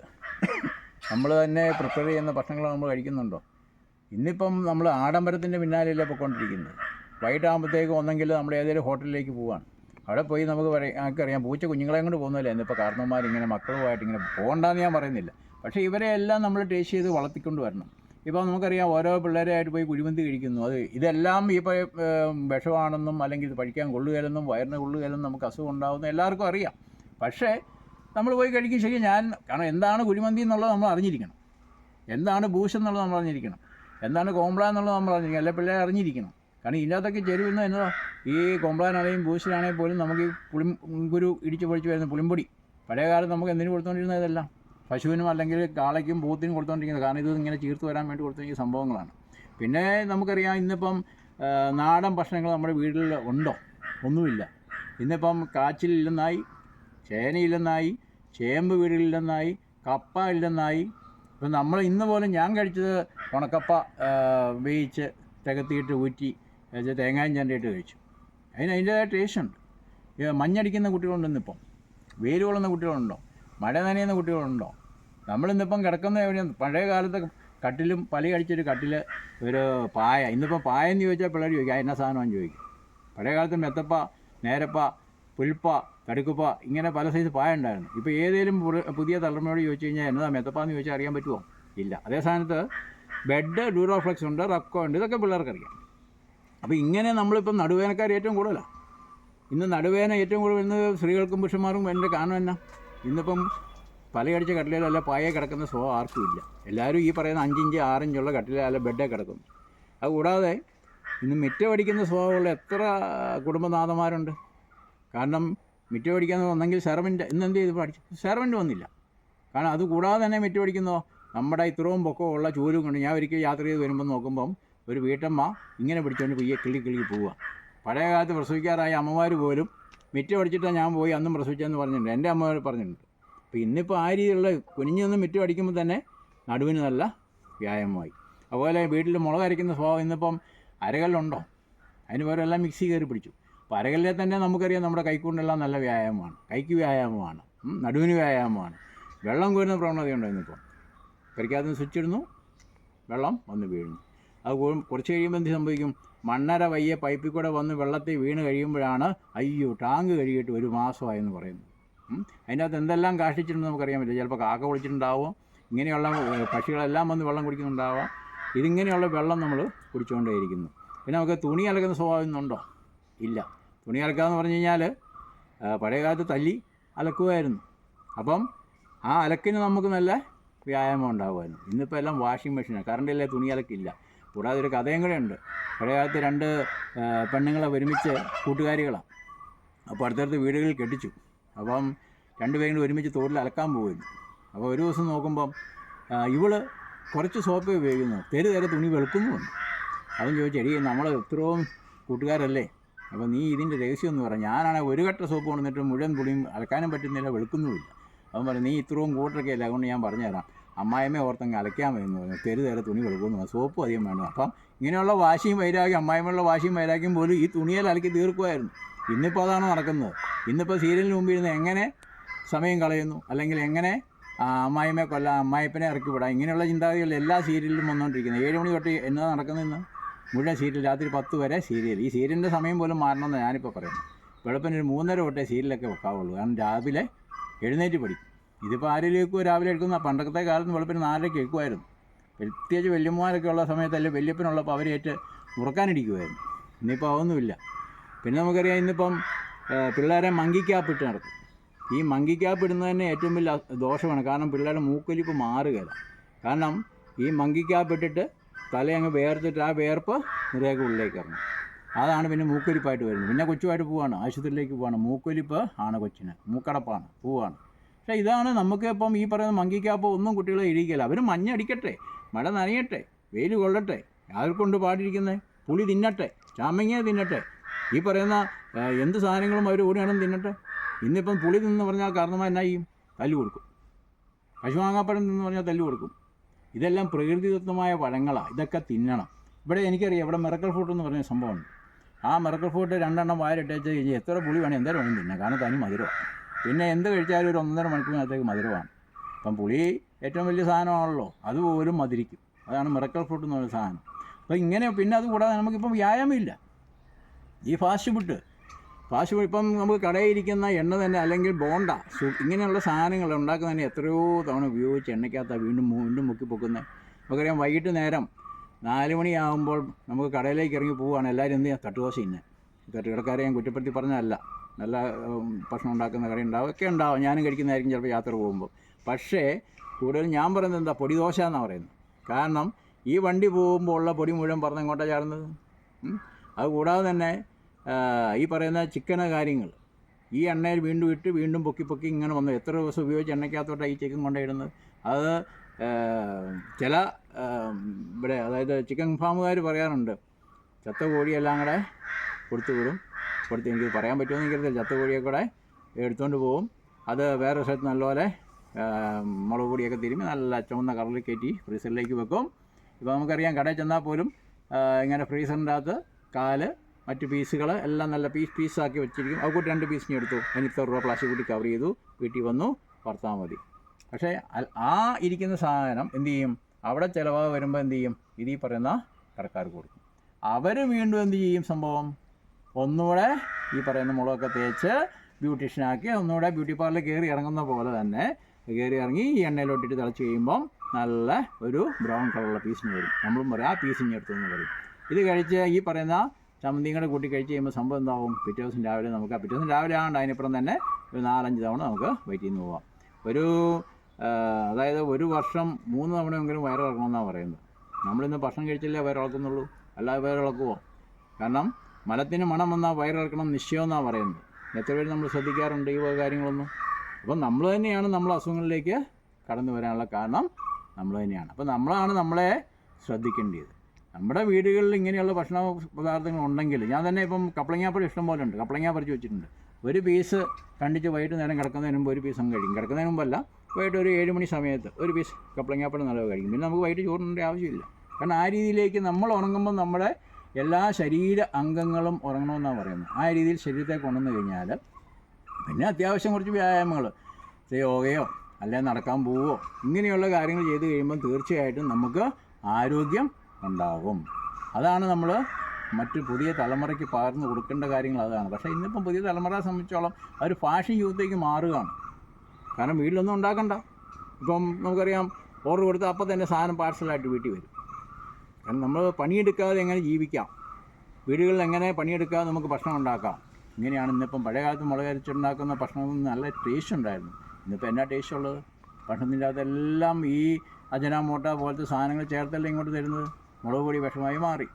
[SPEAKER 1] നമ്മൾ തന്നെ പ്രിപ്പയർ ചെയ്യുന്ന ഭക്ഷണങ്ങൾ നമ്മൾ കഴിക്കുന്നുണ്ടോ? ഇന്നിപ്പം നമ്മൾ ആഡംബരത്തിന്റെ പിന്നാലെയല്ലേ പൊയ്ക്കൊണ്ടിരിക്കുന്നത്. വൈകിട്ടാകുമ്പോഴത്തേക്ക് ഒന്നെങ്കിൽ നമ്മൾ ഏതെങ്കിലും ഹോട്ടലിലേക്ക് പോവാണ്. അവിടെ പോയി നമുക്ക് പറയാം ഞങ്ങൾക്കറിയാം പൂച്ച കുഞ്ഞുങ്ങളെയും കൊണ്ട് പോകുന്നില്ല ഇന്നിപ്പോൾ കാരണവന്മാരിങ്ങനെ മക്കളുമായിട്ട് ഇങ്ങനെ പോകണ്ടെന്ന് ഞാൻ പറയുന്നില്ല. പക്ഷേ ഇവരെ എല്ലാം നമ്മൾ ടേസ്റ്റ് ചെയ്ത് വളർത്തിക്കൊണ്ട് വരണം. ഇപ്പോൾ നമുക്കറിയാം ഓരോ പിള്ളേരായിട്ട് പോയി കുഴിമന്തി കഴിക്കുന്നു. അത് ഇതെല്ലാം ഈ വിഷമാണെന്നും അല്ലെങ്കിൽ ഇത് പഠിക്കാൻ കൊള്ളുകയില്ലെന്നും വയറിന് കൊള്ളുകയില്ലെന്നും നമുക്ക് അസുഖം ഉണ്ടാകുന്ന എല്ലാവർക്കും അറിയാം. പക്ഷേ നമ്മൾ പോയി കഴിക്കും ശരി ഞാൻ കാരണം എന്താണ് കുഴിമന്തി എന്നുള്ളത് നമ്മൾ അറിഞ്ഞിരിക്കണം. എന്താണ് ബൂഷ് എന്നുള്ളത് നമ്മൾ അറിഞ്ഞിരിക്കണം. എന്താണ് കോംപ്ല എന്നുള്ളത് നമ്മൾ അറിഞ്ഞിരിക്കണം. അല്ലെ പിള്ളേർ അറിഞ്ഞിരിക്കണം. കാരണം ഇതിനകത്തൊക്കെ ചെരുവെന്ന് എന്നതാ? ഈ കോംപ്ലാനാണെങ്കിലും ബൂസ്റ്റിനാണെങ്കിൽ പോലും നമുക്ക് ഈ പുളിം കുരു ഇടിച്ച് പൊളിച്ച് വരുന്ന പുളിമ്പൊടി. പഴയ കാലത്ത് നമുക്ക് എന്തിനു കൊടുത്തുകൊണ്ടിരുന്നത് ഇതെല്ലാം? പശുവിനും അല്ലെങ്കിൽ കാളയ്ക്കും പൂത്തിനും കൊടുത്തുകൊണ്ടിരിക്കുന്നത് കാരണം ഇത് ഇങ്ങനെ ചീർത്ത് വരാൻ വേണ്ടി കൊടുത്തിരിക്കുന്ന സംഭവങ്ങളാണ്. പിന്നെ നമുക്കറിയാം ഇന്നിപ്പം നാടൻ ഭക്ഷണങ്ങൾ നമ്മുടെ വീട്ടിൽ ഉണ്ടോ? ഒന്നുമില്ല. ഇന്നിപ്പം കാച്ചിലില്ലെന്നായി ചേനയില്ലെന്നായി ചേമ്പ് വീടുകളില്ലെന്നായി കപ്പ ഇല്ലെന്നായി. ഇപ്പം നമ്മൾ ഇന്ന് പോലും ഞാൻ കഴിച്ചത് ഉണക്കപ്പ വേയിച്ച് തികത്തിയിട്ട് ഊറ്റി തേങ്ങായും ചണ്ടിയിട്ട് കഴിച്ചു. അതിന് അതിന്റേതായ ടേസ്റ്റ് ഉണ്ട്. മഞ്ഞടിക്കുന്ന കുട്ടികളുണ്ട് ഇന്നിപ്പം. വെയിൽ കുട്ടികളുണ്ടോ? മഴ നനയുന്ന കുട്ടികളുണ്ടോ? നമ്മളിന്നിപ്പം കിടക്കുന്ന എവിടെയാണ് പഴയ കാലത്ത് കട്ടിലും പലി കടിച്ചൊരു കട്ടിൽ ഒരു പായ. ഇന്നിപ്പോൾ പായ എന്ന് ചോദിച്ചാൽ പിള്ളേർ ചോദിക്കും എന്നാ സാധനമാണെന്ന് ചോദിക്കും. പഴയ കാലത്ത് മെത്തപ്പ നേരപ്പ പുൽപ്പ കടുക്കുപ്പ ഇങ്ങനെ പല സൈസ് പായ ഉണ്ടായിരുന്നു. ഇപ്പോൾ ഏതെങ്കിലും പുതിയ തലമുറയോട് ചോദിച്ചു കഴിഞ്ഞാൽ എന്നതാ മെത്തപ്പ എന്ന് ചോദിച്ചാൽ അറിയാൻ പറ്റുമോ ഇല്ല. അതേ സ്ഥാനത്ത് ബെഡ് ഡ്യൂറോഫ്ലെക്സ് ഉണ്ട് റക്കോ ഉണ്ട് ഇതൊക്കെ പിള്ളേർക്ക് അറിയാം. അപ്പോൾ ഇങ്ങനെ നമ്മളിപ്പം നടുവേനക്കാർ ഏറ്റവും കൂടുതലാണ് ഇന്ന് നടുവേന ഏറ്റവും കൂടുതൽ വരുന്നത് സ്ത്രീകൾക്കും പുരുഷന്മാർക്കും എന്റെ കാരണം എന്നാ. ഇന്നിപ്പം പലയടിച്ച കട്ടിലല്ല പായ കിടക്കുന്ന സ്വഭാവം ആർക്കും ഇല്ല. എല്ലാവരും ഈ പറയുന്ന അഞ്ചിഞ്ച് ആറിഞ്ചുള്ള കട്ടിലല്ല ബെഡേ കിടക്കും. അതുകൂടാതെ ഇന്ന് മിറ്റമടിക്കുന്ന സ്വഭാവമുള്ള എത്ര കുടുംബനാഥന്മാരുണ്ട്. കാരണം മിറ്റമടിക്കാൻ വന്നെങ്കിൽ സെർവന്റ് ഇന്ന് എന്ത് ചെയ്ത് പഠിച്ചു? സെർവന്റ് വന്നില്ല. കാരണം അത് കൂടാതെ തന്നെ മിറ്റമടിക്കുന്നോ നമ്മുടെ ഇത്രയും പൊക്കമുള്ള ചൂരും കൊണ്ട് ഞാൻ ഒരിക്കൽ യാത്ര ചെയ്ത് വരുമ്പോൾ നോക്കുമ്പം ഒരു വീട്ടമ്മ ഇങ്ങനെ പിടിച്ചുകൊണ്ട് പയ്യെ കിളി കിളി പോവുക പഴയ കാലത്ത് പ്രസവിക്കാറായ അമ്മമാർ പോലും മിറ്റം അടിച്ചിട്ടാണ് ഞാൻ പോയി അന്നും പ്രസവിച്ചതെന്ന് പറഞ്ഞിട്ടുണ്ട്. എന്റെ അമ്മ പറഞ്ഞിട്ടുണ്ട്. ഇന്നിപ്പോൾ ആ രീതിയിലുള്ള കുനിഞ്ഞൊന്ന് മിറ്റം അടിക്കുമ്പോൾ തന്നെ നടുവിന് നല്ല വ്യായാമമായി. അതുപോലെ വീട്ടിൽ മുളക് അരയ്ക്കുന്ന സ്വഭാവം ഇന്നിപ്പം അരകല്ലുണ്ടോ? അതിന് പകരം എല്ലാം മിക്സി കയറി പിടിച്ചു. അപ്പോൾ അരകല്ലിൽ തന്നെ നമുക്കറിയാം നമ്മുടെ കൈക്കൊണ്ടെല്ലാം നല്ല വ്യായാമമാണ്. കൈക്ക് വ്യായാമമാണ്. നടുവിന് വ്യായാമമാണ്. വെള്ളം കോരുന്ന പ്രവണതയുണ്ടോ ഇന്നിപ്പം? പെരയ്ക്കകത്ത് സ്വിച്ച് ഇടുന്നു. വെള്ളം വന്ന് വീഴുന്നു. അത് കുറച്ച് കഴിയുമ്പോൾ എന്ത് സംഭവിക്കും? മണ്ണര വയ്യ പൈപ്പിൽ കൂടെ വന്ന് വെള്ളത്തിൽ വീണ് കഴിയുമ്പോഴാണ് അയ്യോ ടാങ്ക് കഴുകിയിട്ട് ഒരു മാസമായെന്ന് പറയുന്നത് അകത്ത് എന്തെല്ലാം കാഷ്ടിച്ചിട്ടുണ്ടെന്ന് നമുക്കറിയാൻ പറ്റില്ല. ചിലപ്പോൾ കാക്ക കുളിച്ചിട്ടുണ്ടാവും. ഇങ്ങനെയുള്ള പക്ഷികളെല്ലാം വന്ന് വെള്ളം കുടിക്കുന്നുണ്ടാവാം. ഇതിങ്ങനെയുള്ള വെള്ളം നമ്മൾ കുടിച്ചുകൊണ്ടേയിരിക്കുന്നു. പിന്നെ നമുക്ക് തുണി അലക്കുന്ന സ്വഭാവം ഉണ്ടോ? ഇല്ല. തുണി അലക്കുക എന്ന് പറഞ്ഞു കഴിഞ്ഞാൽ പഴയ കാലത്ത് തല്ലി അലക്കുമായിരുന്നു. അപ്പം ആ അലക്കിന് നമുക്ക് നല്ല വ്യായാമം ഉണ്ടാകുമായിരുന്നു ഇന്നിപ്പോൾ എല്ലാം വാഷിംഗ് മെഷീനാണ് കറണ്ടില്ലേ തുണി അലക്കില്ല. കൂടാതെ ഒരു കഥയും കൂടെ ഉണ്ട്. പഴയ കാലത്ത് രണ്ട് പെണ്ണുങ്ങളെ ഒരുമിച്ച് കൂട്ടുകാരികളാണ് അപ്പോൾ അടുത്തടുത്ത് വീടുകളിൽ കെട്ടിച്ചു. അപ്പം രണ്ടുപേരും കൂടി ഒരുമിച്ച് തോട്ടിൽ അലക്കാൻ പോകുന്നു അപ്പോൾ ഒരു ദിവസം നോക്കുമ്പം ഇവൾ കുറച്ച് സോപ്പേ ഉപയോഗിക്കുന്നു. തെരു തരെ തുണി വെളുക്കുന്നുമുണ്ട്. അവൻ ചോദിച്ചു എടീ നമ്മൾ എത്രയും കൂട്ടുകാരല്ലേ? അപ്പോൾ നീ ഇതിന്റെ രഹസ്യം എന്ന് പറഞ്ഞു ഞാനാണെങ്കിൽ ഒരു കട്ട സോപ്പ് കൊണ്ടുവന്നിട്ട് മുഴുവൻ തുണിയും അലക്കാനും പറ്റുന്നില്ല വെളുക്കുന്നുമില്ല. അവൻ പറഞ്ഞു നീ ഇത്രയും കൂട്ടൊക്കെ അല്ല? അതുകൊണ്ട് ഞാൻ പറഞ്ഞുതരാം. അമ്മായിമ്മ ഓർത്തങ്ങ് അലക്കാൻ വരുന്നു പറഞ്ഞു. തെരു തരെ തുണി വെളുക്കുന്നു. സോപ്പ് അധികം വേണം അപ്പം ഇങ്ങനെയുള്ള വാശിയും വൈരാഗ്യം അമ്മായിമ്മയുള്ള വാശിയും വൈരാഗ്യം പോലും ഈ തുണിയിൽ അലക്കി തീർക്കുമായിരുന്നു. ഇന്നിപ്പോൾ അതാണ് നടക്കുന്നത്. ഇന്നിപ്പോൾ സീരിയലിന് മുമ്പ് ഇരുന്ന് എങ്ങനെ സമയം കളയുന്നു? അല്ലെങ്കിൽ എങ്ങനെ അമ്മായിമ്മയെ കൊല്ല അമ്മായിപ്പനെ ഇറക്കി വിടാം ഇങ്ങനെയുള്ള ചിന്താഗതികൾ എല്ലാ സീരിയലിലും വന്നുകൊണ്ടിരിക്കുന്നത് ഏഴ് മണി തൊട്ട് എന്നാ നടക്കുന്നതെന്ന് മുഴുവൻ സീരിയൽ രാത്രി പത്ത് വരെ സീരിയൽ. ഈ സീരിയലിന്റെ സമയം പോലും മാറണമെന്ന് ഞാനിപ്പോൾ പറയുന്നു. വെളുപ്പിന് ഒരു മൂന്നര തൊട്ടേ സീരിയലൊക്കെ വെക്കാവുള്ളൂ. കാരണം രാവിലെ എഴുന്നേറ്റ് പഠിക്കും. ഇതിപ്പോൾ ആരിലേക്കോ രാവിലെ എടുക്കുന്ന പണ്ടത്തെ കാലത്ത് വെളുപ്പിന് നാലരയ്ക്ക് കേൾക്കുമായിരുന്നു. പ്രത്യേകിച്ച് വല്യമ്മമാരൊക്കെ ഉള്ള സമയത്തല്ലേ വല്യപ്പനുള്ളപ്പോൾ അവരേറ്റ് ഉറക്കാനിരിക്കുമായിരുന്നു ഇന്നിപ്പോൾ അതൊന്നുമില്ല. പിന്നെ നമുക്കറിയാം ഇന്നിപ്പം പിള്ളേരെ മങ്കിക്കാപ്പിട്ട് നടക്കും. ഈ മങ്കിക്കാപ്പ് ഇടുന്നത് തന്നെ ഏറ്റവും വലിയ ദോഷമാണ്. കാരണം പിള്ളേരുടെ മൂക്കൊലിപ്പ് മാറുകയില്ല. കാരണം ഈ മങ്കിക്കാപ്പ് ഇട്ടിട്ട് തലയങ്ങ് വേർത്തിട്ട് ആ വേർപ്പ് നിരയൊക്കെ ഉള്ളിലേക്ക് ഇറങ്ങും. അതാണ് പിന്നെ മൂക്കൊലിപ്പായിട്ട് വരുന്നത്. പിന്നെ കൊച്ചുമായിട്ട് പോവാണ്. ആശുപത്രിയിലേക്ക് പോവാണ്. മൂക്കൊലിപ്പ് ആണ് കൊച്ചിന്. മൂക്കടപ്പാണ്. പോവാണ്. പക്ഷേ ഇതാണ് നമുക്ക് ഇപ്പം ഈ പറയുന്ന മങ്കിക്കാപ്പ് ഒന്നും കുട്ടികളെ ഇഴിക്കില്ല അവർ മഞ്ഞടിക്കട്ടെ മഴ നനയട്ടെ. വെയിൽ കൊള്ളട്ടെ. ആർക്കൊണ്ട് പാടിയിരിക്കുന്നത് പുളി തിന്നട്ടെ. ചാമങ്ങ തിന്നട്ടെ. ഈ പറയുന്ന എന്ത് സാധനങ്ങളും അവർ ഓടിയാണെന്ന് തിന്നട്ടെ? ഇന്നിപ്പം പുളി നിന്ന് പറഞ്ഞാൽ കാരണമായി എന്നാ ചെയ്യും? തല്ലു കൊടുക്കും. പശുമാങ്ങാപ്പഴം തിന്ന് പറഞ്ഞാൽ തല്ലു കൊടുക്കും. ഇതെല്ലാം പ്രകൃതിദത്തമായ പഴങ്ങളാണ് ഇതൊക്കെ തിന്നണം. ഇവിടെ എനിക്കറിയാം ഇവിടെ മിറക്കൽ ഫ്രൂട്ട് എന്ന് പറഞ്ഞ സംഭവമുണ്ട്. ആ മിറക്കൽ ഫ്രൂട്ട് രണ്ടെണ്ണം വാരിട്ടേച്ച് കഴിഞ്ഞാൽ എത്ര പുളി വേണേൽ എന്തായാലും വേണം തിന്നാം കാരണം തനി മധുരമാണ് പിന്നെ എന്ത് കഴിച്ചാലും ഒരു ഒന്നര മണിക്കൂറിനകത്തേക്ക് മധുരമാണ്. അപ്പം പുളി ഏറ്റവും വലിയ സാധനമാണല്ലോ. അതുപോലും മധുരിക്കും. അതാണ് മിറക്കൽ ഫ്രൂട്ട് എന്ന് പറയുന്ന സാധനം. അപ്പോൾ ഇങ്ങനെ പിന്നെ അത് കൂടാതെ നമുക്കിപ്പം വ്യായാമമില്ല. ഈ ഫാസ്റ്റ് ഫുഡ്. ഫാസ്റ്റ് ഫുഡ് ഇപ്പം നമുക്ക് കടയിലിരിക്കുന്ന എണ്ണ തന്നെ അല്ലെങ്കിൽ ബോണ്ട ഇങ്ങനെയുള്ള സാധനങ്ങൾ ഉണ്ടാക്കുന്നതിന് എത്രയോ തവണ ഉപയോഗിച്ച് എണ്ണയ്ക്കകത്താണ് വീണ്ടും വീണ്ടും മുക്കി പൊക്കുന്നത്. നമുക്കറിയാം വൈകിട്ട് നേരം നാല് മണിയാകുമ്പോൾ നമുക്ക് കടയിലേക്ക് ഇറങ്ങി പോവുകയാണ് എല്ലാവരും എന്ത് ചെയ്യാം തട്ടുദോശ ഇന്ന് തട്ടുകടക്കാരെ ഞാൻ കുറ്റപ്പെടുത്തി പറഞ്ഞതല്ല. നല്ല ഭക്ഷണം ഉണ്ടാക്കുന്ന കട ഉണ്ടാവും ഒക്കെ ഉണ്ടാവും. ഞാനും കഴിക്കുന്നതായിരിക്കും ചിലപ്പോൾ യാത്ര പോകുമ്പോൾ. പക്ഷേ കൂടുതലും ഞാൻ പറയുന്നത് എന്താ? പൊടി ദോശ എന്നാണ് പറയുന്നത്. കാരണം ഈ വണ്ടി പോകുമ്പോൾ ഉള്ള പൊടി മുഴുവൻ പറഞ്ഞ് എങ്ങോട്ടാണ് ചാടുന്നത്? ഉം? അത് കൂടാതെ തന്നെ ഈ പറയുന്ന ചിക്കന കാര്യങ്ങൾ. ഈ എണ്ണയിൽ വീണ്ടും ഇട്ട് വീണ്ടും പൊക്കി പൊക്കി ഇങ്ങനെ വന്നു എത്ര ദിവസം ഉപയോഗിച്ച് എണ്ണയ്ക്കകത്തോട്ടാണ് ഈ ചിക്കൻ കൊണ്ടിടുന്നത് അത് ചില ഇവിടെ അതായത് ചിക്കൻ ഫാമുകാർ പറയാറുണ്ട് ചത്ത കോഴിയെല്ലാം കൂടെ കൊടുത്തു വിടും. കൊടുത്ത് എനിക്ക് പറയാൻ പറ്റുമെന്ന് എനിക്കറിയില്ല ചത്ത കോഴിയെ കൂടെ എടുത്തുകൊണ്ട് പോകും അത് വേറെ സ്ഥലത്ത് നല്ലപോലെ മുളക് പൊടിയൊക്കെ തിരുമ്മി നല്ല ചുവന്ന കളറിൽ കയറ്റി ഫ്രീസറിലേക്ക് വെക്കും. ഇപ്പോൾ നമുക്കറിയാം കടയിൽ ചെന്നാൽ പോലും ഇങ്ങനെ ഫ്രീസറിന്റെ അകത്ത് കാൽ മറ്റ് പീസുകൾ എല്ലാം നല്ല പീസ് പീസാക്കി വെച്ചിരിക്കും. അത് കൂട്ടി രണ്ട് പീസ് നീ എടുത്തു. അതിനിത്ര രൂപ പ്ലാസ്റ്റിക് കൂട്ടി കവർ ചെയ്തു. വീട്ടിൽ വന്നു വറുത്താൽ മതി. പക്ഷേ ആ ഇരിക്കുന്ന സാധനം എന്തു ചെയ്യും? അവിടെ ചിലവാകെ വരുമ്പോൾ എന്തു ചെയ്യും? ഇതീ പറയുന്ന കടക്കാർക്ക് കൊടുക്കും. അവർ വീണ്ടും എന്ത് ചെയ്യും സംഭവം? ഒന്നുകൂടെ ഈ പറയുന്ന മുളകൊക്കെ തേച്ച് ബ്യൂട്ടീഷ്യനാക്കി ഒന്നുകൂടെ ബ്യൂട്ടി പാർലറിൽ കയറി ഇറങ്ങുന്ന പോലെ തന്നെ കയറി ഇറങ്ങി ഈ എണ്ണയിലോട്ടിട്ട് തിളച്ച് കഴിയുമ്പം നല്ല ഒരു ബ്രൗൺ കളറുള്ള പീസിന് വരും. നമ്മളും പറയും ആ പീസിന് എടുത്തു എന്ന് പറയും. ഇത് കഴിച്ച് ഈ പറയുന്ന ചമ്മന്തിയും കൂടെ കൂട്ടി കഴിച്ച് കഴിയുമ്പോൾ സംഭവം എന്താവും? പിറ്റേ ദിവസം രാവിലെ നമുക്ക് പിറ്റേ ദിവസം രാവിലെ ആണ്ട് അതിനപ്പുറം തന്നെ ഒരു നാലഞ്ച് തവണ നമുക്ക് വയറ്റിൽ നിന്ന് പോവാം. ഒരു അതായത് ഒരു വർഷം മൂന്ന് തവണയെങ്കിലും വയറിളക്കണമെന്നാണ് പറയുന്നത്. നമ്മളിന്ന് ഭക്ഷണം കഴിച്ചില്ലേ വയറിളക്കുന്നുള്ളൂ? അല്ലാതെ വയറിളക്കുമോ കാരണം മലത്തിന് മണം വന്നാൽ വയറിളക്കണം നിശ്ചയമെന്നാണ് പറയുന്നത്. എത്ര പേര് നമ്മൾ ശ്രദ്ധിക്കാറുണ്ട് ഈ കാര്യങ്ങളൊന്നും? അപ്പം നമ്മൾ തന്നെയാണ് നമ്മൾ അസുഖങ്ങളിലേക്ക് കടന്നു വരാനുള്ള കാരണം നമ്മൾ തന്നെയാണ്. അപ്പം നമ്മളാണ് നമ്മളെ ശ്രദ്ധിക്കേണ്ടത് നമ്മുടെ വീടുകളിൽ ഇങ്ങനെയുള്ള ഭക്ഷണ പദാർത്ഥങ്ങൾ ഉണ്ടെങ്കിൽ ഞാൻ തന്നെ ഇപ്പം ഇഷ്ടം പോലെ ഉണ്ട് കപ്പളങ്ങാ വെച്ചിട്ടുണ്ട്. ഒരു പീസ് കണ്ടിട്ട് വൈകിട്ട് നേരം കിടക്കുന്നതിന് മുമ്പ് ഒരു പീസ് അങ്ങ് കഴിക്കും. കിടക്കുന്നതിന് മുമ്പല്ല വൈകിട്ട് ഒരു ഏഴ് മണി സമയത്ത് ഒരു പീസ് കപ്പളങ്ങാപ്പഴം നല്ലത് കഴിക്കും. പിന്നെ നമുക്ക് വൈകിട്ട് ചോറിന്റെ ആവശ്യമില്ല. കാരണം ആ രീതിയിലേക്ക് നമ്മൾ ഉറങ്ങുമ്പോൾ നമ്മുടെ എല്ലാ ശരീര അംഗങ്ങളും ഉറങ്ങണമെന്നാണ് പറയുന്നത്. ആ രീതിയിൽ ശരീരത്തെ കൊണ്ടുവന്നു കഴിഞ്ഞാൽ പിന്നെ അത്യാവശ്യം കുറച്ച് വ്യായാമങ്ങൾ യോഗയോ അല്ലെങ്കിൽ നടക്കാൻ പോവോ ഇങ്ങനെയുള്ള കാര്യങ്ങൾ ചെയ്ത് കഴിയുമ്പോൾ തീർച്ചയായിട്ടും നമുക്ക് ആരോഗ്യം ഉണ്ടാവും അതാണ് നമ്മൾ മറ്റ് പുതിയ തലമുറയ്ക്ക് പകർന്നു കൊടുക്കേണ്ട കാര്യങ്ങൾ അതാണ്. പക്ഷേ ഇന്നിപ്പം പുതിയ തലമുറയെ സംബന്ധിച്ചോളം അവർ ഫാഷൻ യൂത്തേക്ക് മാറുകയാണ്. കാരണം വീട്ടിലൊന്നും ഉണ്ടാക്കണ്ട. ഇപ്പം നമുക്കറിയാം ഓർഡർ കൊടുത്ത് അപ്പം തന്നെ സാധനം പാഴ്സലായിട്ട് വീട്ടിൽ വരും. കാരണം നമ്മൾ പണിയെടുക്കാതെ എങ്ങനെ ജീവിക്കാം? വീടുകളിൽ എങ്ങനെ പണിയെടുക്കാതെ നമുക്ക് ഭക്ഷണം ഉണ്ടാക്കാം? ഇങ്ങനെയാണ് ഇന്നിപ്പം പഴയ കാലത്ത് മുളക് അരച്ചുണ്ടാക്കുന്ന ഭക്ഷണത്തിന് നല്ല ടേസ്റ്റ് ഉണ്ടായിരുന്നു. ഇന്നിപ്പോൾ എന്നാ ടേസ്റ്റ് ഉള്ളത്? ഭക്ഷണത്തിന്റെ അകത്തെല്ലാം ഈ അജനാമോട്ട പോലത്തെ സാധനങ്ങൾ ചേർത്തല്ലേ ഇങ്ങോട്ട് തരുന്നത്? മുളക് പൊടി വിഷമായി മാറി.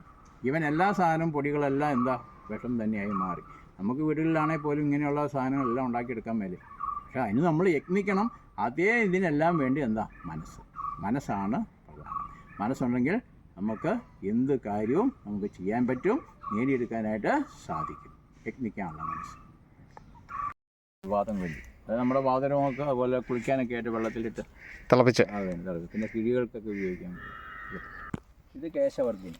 [SPEAKER 1] ഇവൻ എല്ലാ സാധനവും പൊടികളെല്ലാം എന്താ? വിഷം തന്നെയായി മാറി. നമുക്ക് വീടുകളിലാണെങ്കിൽ പോലും ഇങ്ങനെയുള്ള സാധനങ്ങളെല്ലാം ഉണ്ടാക്കിയെടുക്കാൻ മേലെ. പക്ഷെ അതിന് നമ്മൾ യത്നിക്കണം. അതേ ഇതിനെല്ലാം വേണ്ടി എന്താ? മനസ്സ്. മനസ്സാണ് പ്രധാനം. മനസ്സുണ്ടെങ്കിൽ നമുക്ക് എന്ത് കാര്യവും നമുക്ക് ചെയ്യാൻ പറ്റും. നേടിയെടുക്കാനായിട്ട് സാധിക്കും. യത്നിക്കാനുള്ള മനസ്സ്. വാദം വേണ്ടി. അത് നമ്മുടെ വാതനമൊക്കെ അതുപോലെ കുളിക്കാനൊക്കെ ആയിട്ട് വെള്ളത്തിലിട്ട്
[SPEAKER 2] തിളപ്പിച്ച്.
[SPEAKER 1] അതെ തിളപ്പിച്ച്. പിന്നെ കിഴികൾക്കൊക്കെ ഉപയോഗിക്കാൻ പറ്റും. ഇത് കേശവർദ്ധിനി.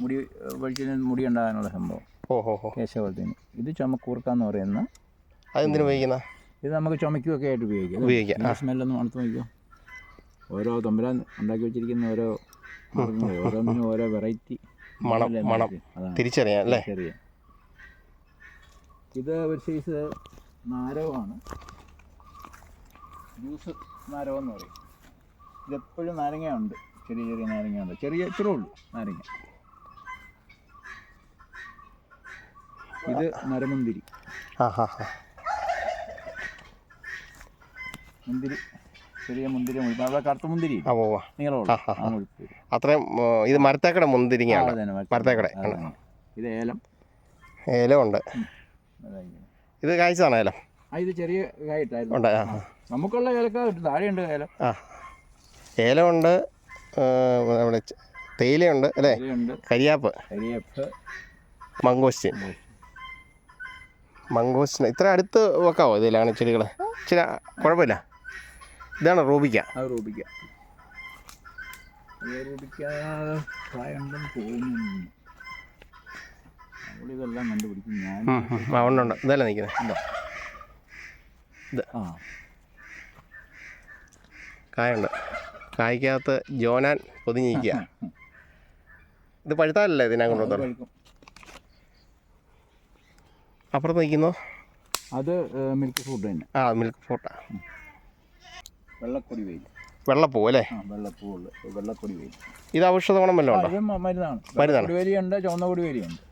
[SPEAKER 1] മുടി വെളിച്ചിന് മുടി ഉണ്ടാകാനുള്ള സംഭവം.
[SPEAKER 2] ഓഹോ ഹോ
[SPEAKER 1] ഇത് ചുമക്കൂർക്കാന്ന് പറയുന്ന
[SPEAKER 2] അതെന്തിനു ഉപയോഗിക്കുന്ന?
[SPEAKER 1] ഇത് നമുക്ക് ചുമക്കുകയൊക്കെ ആയിട്ട് ഉപയോഗിക്കാം.
[SPEAKER 2] ഉപയോഗിക്കാം.
[SPEAKER 1] സ്മെല്ലൊന്നും അടുത്ത് നോക്കിയോ ഓരോ തമ്പുരാൻ ഉണ്ടാക്കി വെച്ചിരിക്കുന്ന ഓരോ ഓരോന്നിനും ഓരോ വെറൈറ്റി
[SPEAKER 2] മണം, മണം. തിരിച്ചറിയാം അല്ലേ?
[SPEAKER 1] ഇത് ഒരു സൈസ് നാരകമാണ്. ജ്യൂസ് നാരകം എന്ന് പറയും ഇതെപ്പോഴും നാരങ്ങയുണ്ട്. ചെറിയ ചെറിയ നാരങ്ങ ഉണ്ട്. ചെറിയ ഇത്രേ ഉള്ളൂ നാരങ്ങ. ഇത്
[SPEAKER 2] നരമുന്തിരി.
[SPEAKER 1] മുന്തിരി ചെറിയ മുന്തിരി മുഴുപ്പ് അവിടെ കറുത്ത മുന്തിരി.
[SPEAKER 2] അത്രയും ഇത് മരത്തേക്കട മുന്തിരിങ്ങയാണ്. മരത്തേക്കട.
[SPEAKER 1] ഇത് ഏലം.
[SPEAKER 2] ഏലം
[SPEAKER 1] ഉണ്ട്
[SPEAKER 2] ഇത് കായ്ച്ചതാണ് ഏലം?
[SPEAKER 1] ഇത് ചെറിയ കായിട്ടായിരുന്നു. നമുക്കുള്ള ഏലക്ക താഴെയുണ്ട് ഏലം.
[SPEAKER 2] ആ. ഏലമുണ്ട് നമ്മുടെ തേയിലയുണ്ട് അല്ലേ? കരിയാപ്പ്.
[SPEAKER 1] മങ്കോസ്റ്റിൻ
[SPEAKER 2] മംഗോസ്റ്റിൻ ഇത്ര അടുത്ത് വെക്കാവോ ഇതിലാണ് ചെടികൾ? ചില കുഴപ്പമില്ല. ഇതാണ് റൂബിക്ക.
[SPEAKER 1] റൂപിക്ക അവളിതെല്ലാം കണ്ടുപിടിക്കും. ഞാൻ.
[SPEAKER 2] ആ ഉണ്ട് നിൽക്കുന്നത് ഇത്. കായുണ്ട്. കായ്ക്കകത്ത് ജോനാൻ പൊതിഞ്ഞിരിക്കുക ഇത് പഴുത്താലല്ലേ ഇതിനെ കൊണ്ടുവന്നത് അപ്പുറത്ത് നിൽക്കുന്നു?
[SPEAKER 1] അത് മിൽക്ക് ഫ്രൂട്ട് തന്നെ.
[SPEAKER 2] ആ മിൽക്ക് ഫ്രൂട്ടാ
[SPEAKER 1] വെള്ളക്കൊടി വെയിൽ.
[SPEAKER 2] വെള്ളപ്പൂ അല്ലേ?
[SPEAKER 1] ആ വെള്ളപ്പൂവുള്ള വെള്ളക്കൊടി വെയിൽ.
[SPEAKER 2] ഇത് ഔഷധ ഗുണം വല്ലതും ഉണ്ടോ?
[SPEAKER 1] മരുന്നാണ്.
[SPEAKER 2] മരുന്നാണ്.
[SPEAKER 1] കൊടിവേലിയുണ്ട് ചുവന്ന കൊടിവേലിയുണ്ട്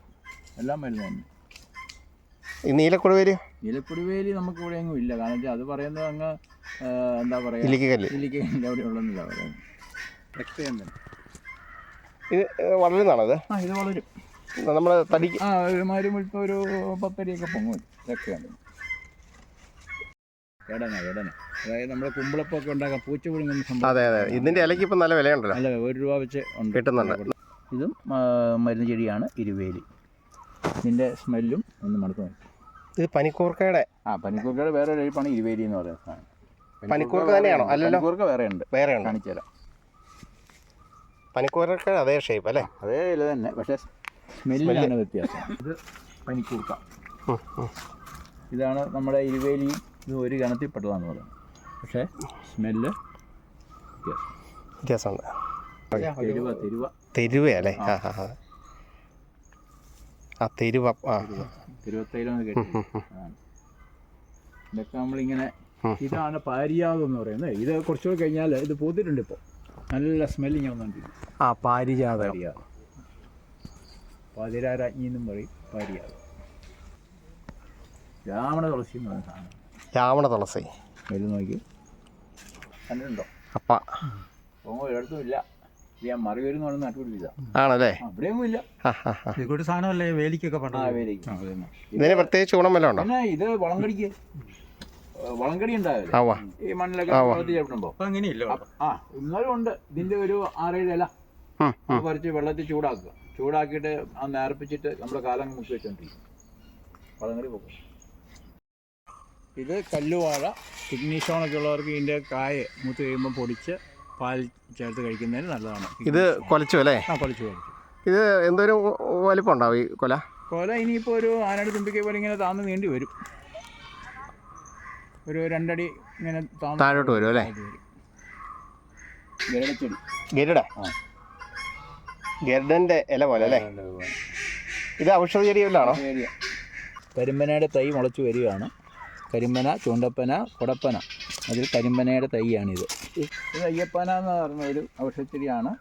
[SPEAKER 1] എല്ലാം മരുന്ന് തന്നെ.
[SPEAKER 2] ഈ നീലക്കൊടുവേര്
[SPEAKER 1] നീലക്കൊടിവേലി നമുക്ക് ഇവിടെ എങ്ങും ഇല്ല. കാരണം അത് പറയുന്നത് അങ്ങ് എന്താ പറയുക
[SPEAKER 2] ഇല്ലിക്ക് കല്ല്
[SPEAKER 1] ഇല്ലിക്കലിന്റെ അവിടെ ഉള്ളതെന്നില്ല പറയുന്നത് രക്തയം തന്നെ
[SPEAKER 2] ഇത് വളരുന്നതാണോ ഇത്?
[SPEAKER 1] ആ ഇത് വളരും.
[SPEAKER 2] നമ്മൾ തടിക്ക്
[SPEAKER 1] ആ ഒരുമാതിരി ഇപ്പോൾ ഒരു പത്തരിയൊക്കെ പൊങ്ങും രക്തയുണ്ട് എടന എടന. അതായത് നമ്മുടെ കുമ്പളപ്പൊക്കെ ഉണ്ടാക്കാൻ പൂച്ച പുഴുങ്ങുന്ന സംഭവം
[SPEAKER 2] അതെ അതെ. ഇതിന്റെ ഇലയ്ക്ക് ഇപ്പം നല്ല വിലയുണ്ടല്ലോ.
[SPEAKER 1] അല്ല ഒരു രൂപ വെച്ച് ഉണ്ട്.
[SPEAKER 2] കിട്ടുന്നുണ്ട്.
[SPEAKER 1] ഇതും മരുന്ന് ചെടിയാണ് ഇരുവേലി. ഇതിന്റെ സ്മെല്ലും ഒന്ന് മണത്ത് നോക്കി.
[SPEAKER 2] ഇത് പനിക്കൂർക്കയുടെ.
[SPEAKER 1] ആ പനിക്കൂർക്കയുടെ വേറെ ഒരു എഴുപ്പാണ് ഇരുവേലി എന്ന് പറയുന്ന സാധനം.
[SPEAKER 2] പനിക്കൂർക്ക തന്നെയാണോ? അല്ലല്ലോ.
[SPEAKER 1] പനിക്കൂർക്ക വേറെ ഉണ്ട്.
[SPEAKER 2] വേറെ ഉണ്ട്.
[SPEAKER 1] കാണിച്ചു തരാം.
[SPEAKER 2] പനിക്കൂർക്കയുടെ അതേ ഷേപ്പ് അല്ലേ?
[SPEAKER 1] അതേ ഇല തന്നെ. പക്ഷേ സ്മെല്ലിലാണ് വ്യത്യാസം. ഇത് പനിക്കൂർക്ക. ഇതാണ് നമ്മുടെ ഇരുവേലി. ഇത് ഒരു കിണത്തിൽ പെട്ടതാന്ന് പറയുന്നത്. പക്ഷേ സ്മെല്ല്
[SPEAKER 2] വ്യത്യാസമുണ്ട്.
[SPEAKER 1] തെരുവ
[SPEAKER 2] തെരുവയല്ലേ ആ. ആ ആ തെരുവ. ആ.
[SPEAKER 1] തിരുവത്തൈലം ഇതൊക്കെ നമ്മളിങ്ങനെ. ഇതാണ് പാരിയാവ് എന്ന് പറയുന്നത്. ഇത് കുറച്ചുകൂടി കഴിഞ്ഞാൽ ഇത് പൂത്തിട്ടുണ്ട് ഇപ്പോൾ നല്ല സ്മെല്ലിങ് വന്നുകൊണ്ടിരിക്കും
[SPEAKER 2] ആ പാരിജാത
[SPEAKER 1] പാരിയാവ്. പാതിരാരാജ്ഞി എന്നും പറയും പാരിയാവ്. രാവണ തുളസി എന്ന് പറയുന്ന സാധനം.
[SPEAKER 2] രാവണ തുളസി.
[SPEAKER 1] വരും നോക്കി. കണ്ടിട്ടുണ്ടോ?
[SPEAKER 2] അപ്പ.
[SPEAKER 1] ഒരിടത്തും ഇല്ല. ഞാൻ
[SPEAKER 2] ആണല്ലേ?
[SPEAKER 1] അവിടെയൊന്നും ഇല്ല.
[SPEAKER 3] ഇതൊരു സാധനമല്ലേ? വേലിക്കൊക്കെ
[SPEAKER 1] ആ വേലേക്ക്.
[SPEAKER 2] ഇതിന് പ്രത്യേകിച്ച് ഗുണം വല്ലതും ഉണ്ടോ?
[SPEAKER 1] ഇത് വളം വളങ്കടിക്ക് വളങ്കടി ഉണ്ടാവില്ല? ഈ മണ്ണിലൊക്കെ
[SPEAKER 3] അങ്ങനെയില്ല
[SPEAKER 1] ആ ഇന്നാലും ഉണ്ട്. ഇതിന്റെ ഒരു ആറേഴ് ഇല. പറിച്ച് വെള്ളത്തിൽ ചൂടാക്കുക. ചൂടാക്കിയിട്ട് ആ നേർപ്പിച്ചിട്ട് നമ്മുടെ കാലം മുക്കി വെച്ചോണ്ടിരിക്കും. വളങ്കടി പോകും ഇത് കല്ലുവാഴ കിഡ്നി സ്റ്റോണൊക്കെ ഉള്ളവർക്ക് ഇതിന്റെ കായ മൂത്ത് കഴിയുമ്പോൾ പൊടിച്ച് പാൽ ചേർത്ത് കഴിക്കുന്നതിന് നല്ലതാണ്.
[SPEAKER 2] ഇത് കൊലച്ചു അല്ലേ?
[SPEAKER 1] ആ കൊലച്ചു കൊലച്ചു.
[SPEAKER 2] ഇത് എന്തൊരു വലിപ്പം ഉണ്ടാവും ഈ കൊല?
[SPEAKER 1] കൊല ഇനിയിപ്പോൾ ഒരു ആനയുടെ തുമ്പിക്കൈ പോലെ ഇങ്ങനെ താന്ന് നീണ്ടി വരും. ഒരു രണ്ടടി ഇങ്ങനെ
[SPEAKER 2] താഴോട്ട് വരും അല്ലേ.
[SPEAKER 1] ഗരുഡച്ചെടി
[SPEAKER 2] ഗരുഡ. ഗരുഡന്റെ ഇല പോലെ അല്ലേ? ഇത് ഔഷധ ചെടികളിലാണോ
[SPEAKER 1] കരിമ്പനയുടെ തൈ മുളച്ചു വരികയാണ്. കരിമ്പന ചൂണ്ടപ്പന കൊടപ്പന. അതിൽ കരിമ്പനയുടെ തൈയാണിത്. ഇത് അയ്യപ്പന എന്ന് പറഞ്ഞ ഒരു ഔഷധച്ചെടിയാണ്.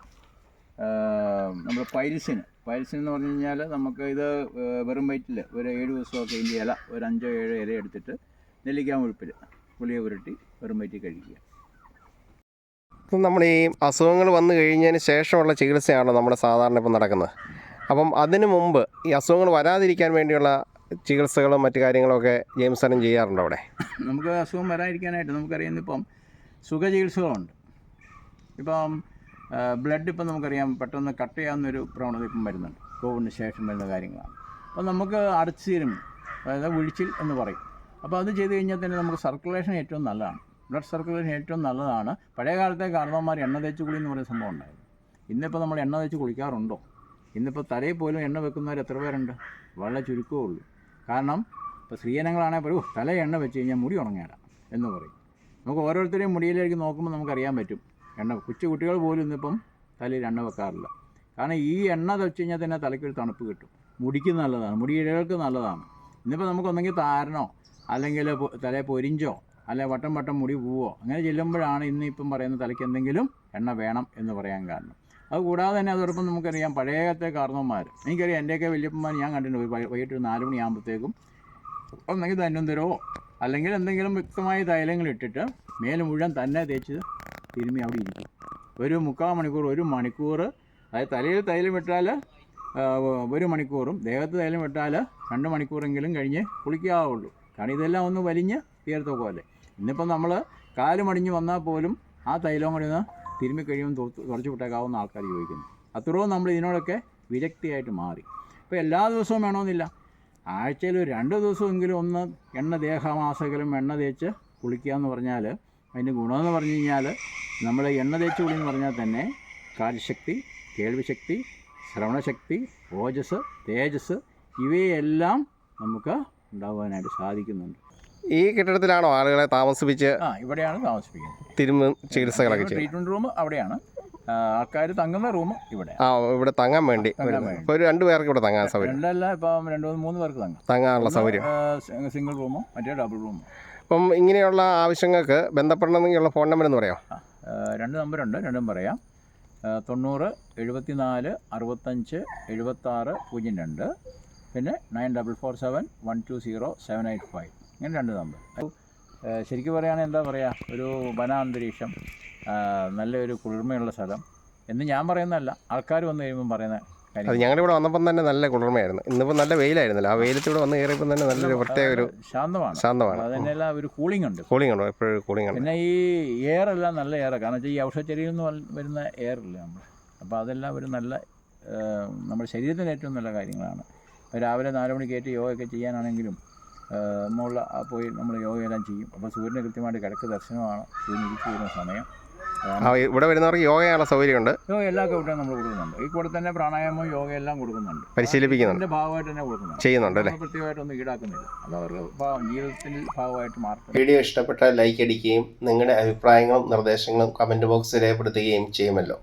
[SPEAKER 1] നമ്മുടെ പൈൽസിന് പൈൽസിന് എന്ന് പറഞ്ഞു കഴിഞ്ഞാൽ നമുക്ക് ഇത് വെറും വയറ്റിൽ ഒരു ഏഴ് ദിവസമൊക്കെ ഇതിന്റെ ഇല ഒരു അഞ്ചോ ഏഴോ ഇല എടുത്തിട്ട് നെല്ലിക്കാൻ ഉഴുപ്പിൽ പുളിയെ പുരട്ടി വെറുമേറ്റി കഴിക്കുക.
[SPEAKER 2] ഇപ്പം നമ്മൾ ഈ അസുഖങ്ങൾ വന്നു കഴിഞ്ഞതിന് ശേഷമുള്ള ചികിത്സയാണ് നമ്മുടെ സാധാരണ ഇപ്പം നടക്കുന്നത്. അപ്പം അതിനു മുമ്പ് ഈ അസുഖങ്ങൾ വരാതിരിക്കാൻ വേണ്ടിയുള്ള ചികിത്സകളും മറ്റു കാര്യങ്ങളൊക്കെ ജെയിംസ് സനം ചെയ്യാറുണ്ടോ അവിടെ?
[SPEAKER 1] നമുക്ക് അസുഖം വരാതിരിക്കാനായിട്ട് നമുക്കറിയാം ഇപ്പം സുഖചികിത്സകളുണ്ട്. ഇപ്പം ബ്ലഡ് ഇപ്പം നമുക്കറിയാം പെട്ടെന്ന് കട്ട് ചെയ്യാവുന്നൊരു പ്രവണത ഇപ്പം വരുന്നുണ്ട്. കോവിഡിന് ശേഷം വരുന്ന കാര്യങ്ങളാണ്. അപ്പം നമുക്ക് അടച്ചീരും അതായത് വിഴിച്ചിൽ എന്ന് പറയും. അപ്പോൾ അത് ചെയ്ത് കഴിഞ്ഞാൽ തന്നെ നമുക്ക് സർക്കുലേഷൻ ഏറ്റവും നല്ലതാണ്. ബ്ലഡ് സർക്കുലേഷൻ ഏറ്റവും നല്ലതാണ്. പഴയ കാലത്തെ കാരണവന്മാർ എണ്ണ തേച്ച് കുളി എന്ന് പറയുന്ന സംഭവം ഉണ്ടായിരുന്നു. ഇന്നിപ്പോൾ നമ്മൾ എണ്ണ തേച്ച് കുളിക്കാറുണ്ടോ ഇന്നിപ്പോൾ തലയിൽ പോലും എണ്ണ വെക്കുന്നവർ എത്ര പേരുണ്ട്? വളരെ ചുരുക്കമേ ഉള്ളൂ. കാരണം ഇപ്പോൾ സ്ത്രീജനങ്ങളാണെങ്കിൽ പറയൂ തല എണ്ണ വെച്ച് കഴിഞ്ഞാൽ മുടി ഉണങ്ങേടാം എന്ന് പറയും. നമുക്ക് ഓരോരുത്തരെയും മുടിയിലേക്ക് നോക്കുമ്പോൾ നമുക്കറിയാൻ പറ്റും. എണ്ണ കൊച്ചു കുട്ടികൾ പോലും ഇന്നിപ്പം തലയിൽ എണ്ണ വെക്കാറില്ല. കാരണം ഈ എണ്ണ വെച്ച് കഴിഞ്ഞാൽ തന്നെ തലയ്ക്കൊരു തണുപ്പ് കിട്ടും. മുടിക്ക് നല്ലതാണ്. മുടിയിഴകൾക്ക് നല്ലതാണ്. ഇന്നിപ്പോൾ നമുക്കൊന്നെങ്കിൽ താരനോ അല്ലെങ്കിൽ തല പൊരിഞ്ചോ അല്ലെ വട്ടം വട്ടം മുടി പോവോ അങ്ങനെ ചെല്ലുമ്പോഴാണ് ഇന്ന് ഇപ്പം പറയുന്ന തലയ്ക്ക് എന്തെങ്കിലും എണ്ണ വേണം എന്ന് പറയാൻ കാരണം. അത് കൂടാതെ തന്നെ അതോടൊപ്പം നമുക്കറിയാം പഴയത്തെ കാരണവന്മാർ എനിക്കറിയാം എന്റെയൊക്കെ വലിയപ്പന്മാർ ഞാൻ കണ്ടിട്ടുണ്ട് വൈകിട്ട് നാല് മണിയാകുമ്പോഴത്തേക്കും ഒന്നെങ്കിൽ തരുമോ അല്ലെങ്കിൽ എന്തെങ്കിലും വ്യക്തമായ തൈലങ്ങൾ ഇട്ടിട്ട് മേൽ മുഴുവൻ തന്നെ തേച്ച് തിരുമ്മി അവിടെ ഇരിക്കും. ഒരു മുക്കാൽ മണിക്കൂർ ഒരു മണിക്കൂർ അതായത് തലയിൽ തൈലം ഇട്ടാൽ ഒരു മണിക്കൂറും ദേഹത്ത് തൈലം ഇട്ടാൽ രണ്ട് മണിക്കൂറെങ്കിലും കഴിഞ്ഞ് കുളിക്കാവുള്ളൂ. കാരണം ഇതെല്ലാം ഒന്ന് വലിഞ്ഞ് പോലെ. ഇന്നിപ്പം നമ്മൾ കാൽ മടിഞ്ഞ് വന്നാൽ പോലും ആ തൈലം കൂടി ഒന്ന് തിരുമ്മി കഴിയുമ്പോൾ തുടച്ചു വിട്ടേക്കാവുന്ന ആൾക്കാർ ചോദിക്കുന്നു. അത്രയും നമ്മൾ ഇതിനോടൊക്കെ വിരക്തിയായിട്ട് മാറി. ഇപ്പോൾ എല്ലാ ദിവസവും വേണമെന്നില്ല. ആഴ്ചയിൽ രണ്ട് ദിവസമെങ്കിലും ഒന്ന് എണ്ണ ദേഹമാസകലും എണ്ണ തേച്ച് കുളിക്കുക എന്ന് പറഞ്ഞാൽ അതിന്റെ ഗുണമെന്ന് പറഞ്ഞു കഴിഞ്ഞാൽ നമ്മൾ എണ്ണ തേച്ച് കുളി എന്ന് പറഞ്ഞാൽ തന്നെ കാര്യശക്തി കേൾവിശക്തി ശ്രവണശക്തി ഓജസ് തേജസ് ഇവയെല്ലാം നമുക്ക് ഉണ്ടാകുവാനായിട്ട് സാധിക്കുന്നുണ്ട്.
[SPEAKER 2] ഈ കെട്ടിടത്തിലാണോ ആളുകളെ താമസിപ്പിച്ച്
[SPEAKER 1] ആ ഇവിടെയാണ് താമസിപ്പിക്കുന്നത്.
[SPEAKER 2] തിരുമ്പ് ചികിത്സകളൊക്കെ ട്രീറ്റ്മെന്റ്
[SPEAKER 1] ട്രീറ്റ്മെന്റ് റൂം അവിടെയാണ്. ആൾക്കാർ തങ്ങുന്ന റൂം ഇവിടെ
[SPEAKER 2] ആ ഇവിടെ തങ്ങാൻ വേണ്ടി. ഇപ്പോൾ ഒരു രണ്ട് പേർക്ക് ഇവിടെ തങ്ങാൻ സൗകര്യം.
[SPEAKER 1] രണ്ടല്ല ഇപ്പം രണ്ട് മൂന്ന് പേർക്ക് തങ്ങാം.
[SPEAKER 2] തങ്ങാനുള്ള സൗകര്യം.
[SPEAKER 1] സിംഗിൾ റൂമോ മറ്റേ ഡബിൾ റൂമോ
[SPEAKER 2] അപ്പം ഇങ്ങനെയുള്ള ആവശ്യങ്ങൾക്ക് ബന്ധപ്പെടണമെന്നുള്ള ഫോൺ നമ്പർ എന്ന് പറയാം
[SPEAKER 1] രണ്ട് നമ്പറുണ്ട് രണ്ടും പറയാം. തൊണ്ണൂറ് എഴുപത്തി നാല് അറുപത്തഞ്ച് എഴുപത്താറ് പൂജ്യം രണ്ട്. പിന്നെ nine double four seven one two zero seven eight five. ഇങ്ങനെ രണ്ട് നമ്പർ ശരിക്കും പറയുകയാണെങ്കിൽ എന്താ പറയുക ഒരു വനാന്തരീക്ഷം നല്ലൊരു കുളിർമയുള്ള സ്ഥലം എന്ന് ഞാൻ പറയുന്നതല്ല. ആൾക്കാർ വന്നു കഴിയുമ്പം പറയുന്ന
[SPEAKER 2] അത്
[SPEAKER 1] കാര്യം
[SPEAKER 2] ഞങ്ങളുടെ ഇവിടെ വന്നപ്പം തന്നെ നല്ല കുളിർമയായിരുന്നു. ഇന്നിപ്പോൾ നല്ല വെയിലായിരുന്നല്ലോ. ആ വെയിലത്തൂടെ വന്ന് കയറിയപ്പോൾ തന്നെ നല്ലൊരു പ്രത്യേക ഒരു
[SPEAKER 1] ശാന്തമാണ്.
[SPEAKER 2] ശാന്തമാണ്.
[SPEAKER 1] അതിനെല്ലാം ഒരു കൂളിംഗ് ഉണ്ട്.
[SPEAKER 2] കൂളിംഗ് ഉണ്ടോ. എപ്പോഴും കൂളിംഗ് ഉണ്ട്
[SPEAKER 1] പിന്നെ ഈ എയർ എല്ലാം നല്ല എയർ കാരണം വെച്ചാൽ ഈ ഔഷധച്ചെടിയിൽ നിന്ന് വരുന്ന എയർ ഇല്ല നമ്മൾ? അപ്പോൾ അതെല്ലാം ഒരു നല്ല നമ്മുടെ ശരീരത്തിന് ഏറ്റവും നല്ല കാര്യങ്ങളാണ്. രാവിലെ നാല് മണിക്ക് കയറ്റി യോഗയൊക്കെ ചെയ്യാനാണെങ്കിലും മുകളിൽ പോയി നമ്മൾ യോഗയെല്ലാം ചെയ്യും. അപ്പോൾ സൂര്യന് കൃത്യമായിട്ട് കിഴക്ക് ദർശനമാണ്. സൂര്യൻ ഇരിച്ചു വരുന്ന സമയം.
[SPEAKER 2] ആ ഇവിടെ വരുന്നവർക്ക് യോഗയുള്ള സൗകര്യമുണ്ട്?
[SPEAKER 1] യോഗ എല്ലാ കൂട്ടവും നമ്മൾ കൊടുക്കുന്നുണ്ട്. ഈ കൂടെ തന്നെ പ്രാണായാമം യോഗ എല്ലാം കൊടുക്കുന്നുണ്ട്.
[SPEAKER 2] പരിശീലിപ്പിക്കുന്നുണ്ട്.
[SPEAKER 1] ഭാഗമായിട്ട് തന്നെ കൊടുക്കുന്നുണ്ട്.
[SPEAKER 2] ചെയ്യുന്നുണ്ട് അല്ലേ?
[SPEAKER 1] പ്രത്യേകമായിട്ടൊന്നും ഈടാക്കുന്നില്ല. അത് അവർക്ക് ഭാ- ജീവിതത്തിൽ ഭാഗമായിട്ട് മാറും
[SPEAKER 2] വീഡിയോ ഇഷ്ടപ്പെട്ട ലൈക്ക് അടിക്കുകയും നിങ്ങളുടെ അഭിപ്രായങ്ങളും നിർദ്ദേശങ്ങളും കമന്റ് ബോക്സിൽ രേഖപ്പെടുത്തുകയും ചെയ്യുമല്ലോ.